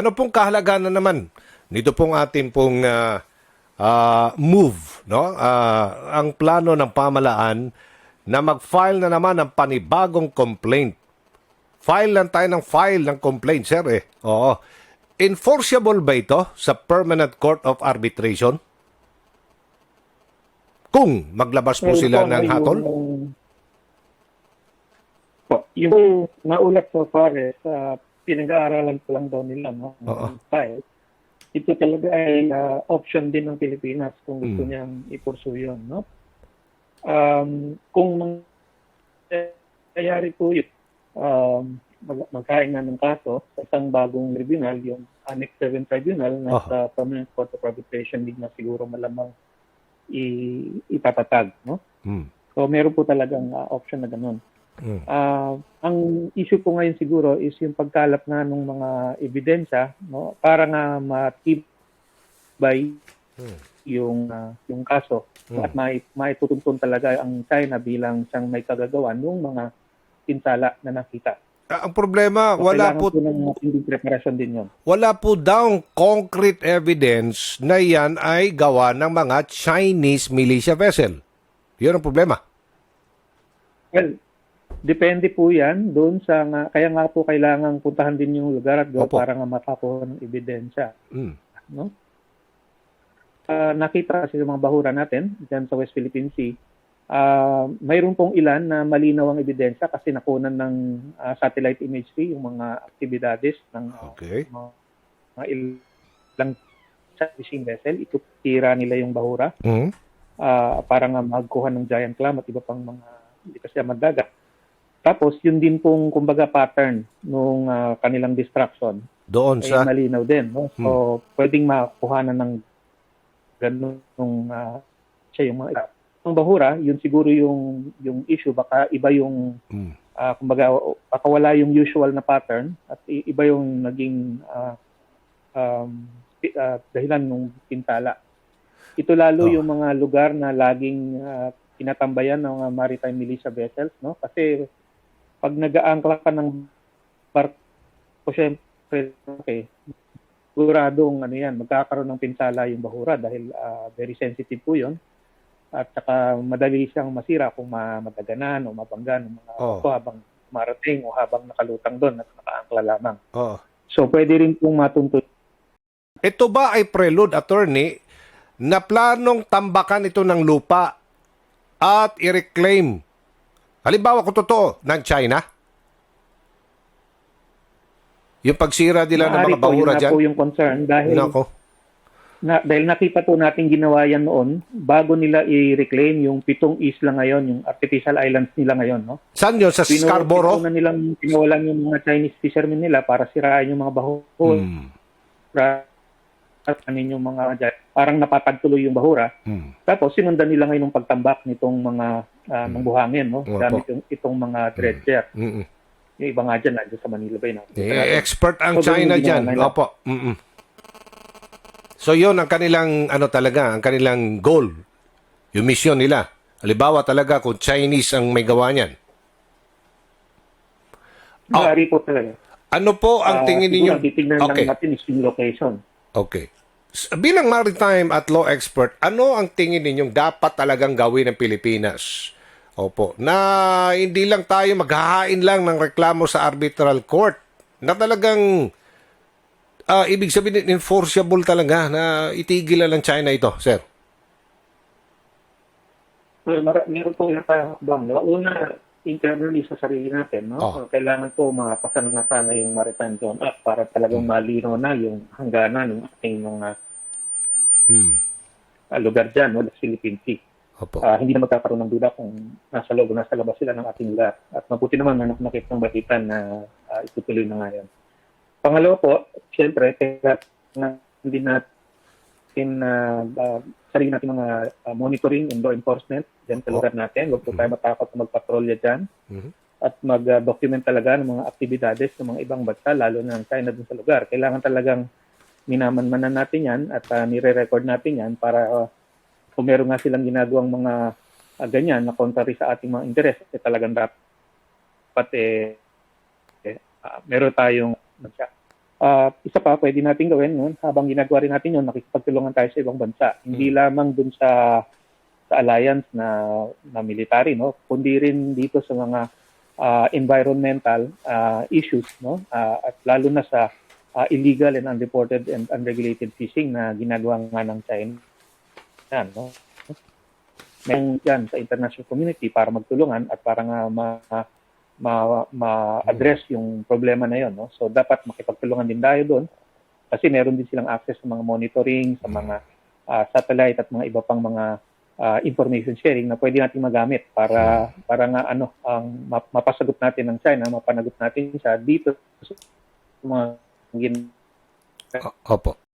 Ano pong kahalagahan na naman nito pong ating pong ah, ah, move, no? Ah, ang plano ng pamalaan na mag-file na naman ng panibagong complaint. File lang tayo ng file ng complaint, sir eh. Oo. Enforceable ba ito sa Permanent Court of Arbitration? Kung maglabas po sila po, ng yung- hatol? Po, yung naulat so far is uh, pinag-aaralan pa lang daw nila no? Oo. file. Ito talaga ay uh, option din ng Pilipinas kung gusto Mm. niyang ipursu yun. No? Um, kung mangyayari po yun, um, mag- magkain na ng kaso sa isang bagong tribunal, yung Annex 7 Tribunal na Oh. sa Permanent Court of Arbitration din na siguro malamang i- ipatatag. No? Hmm. So meron po talagang uh, option na ganun. Hmm. Ah, ang issue po ngayon siguro is yung pagkalap nga ng mga ebidensya no para nga matibay Hmm. yung ah, yung kaso Hmm. at mai maitutuntun talaga ang China bilang siyang may kagagawan ng mga pinsala na nakita. Ah, Ang problema, So, wala po po ng preparation din yon. wala po daw concrete evidence na yan ay gawa ng mga Chinese militia vessel. Yun ang problema. Well, depende po yan doon sa nga, kaya nga po kailangan puntahan din yung lugar at Opo. para nga makakuha ng ebidensya. Mm. no? Ah, nakita kasi sa mga bahura natin diyan sa West Philippine Sea, ah, mayroon pong ilan na malinaw ang ebidensya kasi nakunan ng ah, satellite imagery yung mga aktibidades ng Okay. mga, mga ilang fishing vessel. Ito tira nila yung bahura Mm. ah, para nga magkuha ng giant clam at iba pang mga hindi kasi madagat. Tapos yun din pong kumbaga pattern nung ah, kanilang distraction Doon ay sa malinaw din. No? So, pwedeng makuhanan ng ganun nung ah, siya yung mga ang bahura, yun siguro yung yung issue baka iba yung Mm. ah, kumbaga baka wala yung usual na pattern at iba yung naging ah, um, ah, dahilan ng pintala. Ito lalo Oh. yung mga lugar na laging ah, tinatambayan ng mga maritime militia vessels, no? Kasi pag nag-aangkla ka ng barko, syempre, okay, siguradong ano yan, magkakaroon ng pinsala yung bahura dahil ah, very sensitive po yun. At saka madali siyang masira kung ma- madaganan o mabanggan ng mga Oh. habang marating o habang nakalutang doon at nakaangkla lamang. oh. So pwede rin pong matuntun Ito ba ay prelude attorney na planong tambakan ito ng lupa at i-reclaim? Halimbawa kung totoo ng China? Yung pagsira nila ng Maaari mga po, bahura nga dyan? po yung concern dahil Nako. na, dahil nakita po natin ginawa yan noon bago nila i-reclaim yung pitong isla ngayon, yung artificial islands nila ngayon, no? Saan yun? Sa Pinu- Scarborough? pinuna nilang pinawalan yung mga Chinese fishermen nila para sirain yung mga bahura Hmm. at kanin yung mga parang napatag tuloy yung bahura. Hmm. Tapos sinundan nila ngayon ng pagtambak nitong mga uh, ng buhangin, no? Opo. Gamit yung, itong mga dredger. Mm-mm. Yung iba nga dyan, nandiyan sa Manila Bay. No? Eh, expert ang So, China dyan. Opo. Mm-mm. So yun ang kanilang ano talaga, ang kanilang goal. Yung mission nila. Halimbawa talaga kung Chinese ang may gawa niyan. Oh. Maaari po talaga. Ano po ang Ah, tingin ninyo? ang titignan Okay. lang natin is yung location. Okay. Bilang maritime at law expert, ano ang tingin ninyong dapat talagang gawin ng Pilipinas? Opo. Na hindi lang tayo maghahain lang ng reklamo sa arbitral court. Na talagang ah, ibig sabihin enforceable talaga na itigil na ng China ito, sir. Well, mara- meron po yung bang. No? Una, internally sa sarili natin, no? Oh. So, kailangan po mapasan na sana yung Maritime Zone Act para talagang Hmm. malino na yung hangganan ng ating mga Hmm. ah, lugar dyan, no? The Philippine Sea. Opo. Ah, hindi na magkakaroon ng duda kung nasa loob o nasa labas sila ng ating lugar. At mabuti naman na nakita ng balita na ah, itutuloy na ngayon. Pangalawa po, siyempre, kailangan din natin na uh, sarili natin mga ah, monitoring and law enforcement dyan sa lugar natin. Huwag po tayo matakot na magpatrolya dyan Mhm. at mag-document talaga ng mga aktibidades ng mga ibang bansa, lalo na ng China dun sa lugar. Kailangan talagang minamanmanan natin yan at uh, nire-record natin yan para ah, kung meron nga silang ginagawang mga ah, ganyan na contrary sa ating mga interes, eh, talagang dapat eh, eh ah, meron tayong ano siya, Ah, isa pa, pwede natin gawin nun, habang ginagawa rin natin yun, nakikipagtulungan tayo sa ibang bansa. Hindi lamang dun sa sa alliance na na military no? Kundi rin dito sa mga ah, environmental ah, issues no? Ah, at lalo na sa ah, illegal and unreported and unregulated fishing na ginagawa nga ng China yan no Meron yan sa international community para magtulungan at para nga ma, ma, ma-address yung problema na yon no so dapat makipagtulungan din tayo doon kasi meron din silang access sa mga monitoring sa mga ah, satellite at mga iba pang mga ah, information sharing na pwede natin magamit para para nga ano ang map- mapasagot natin ng China, mapanagot natin siya dito sa mga gin Opo.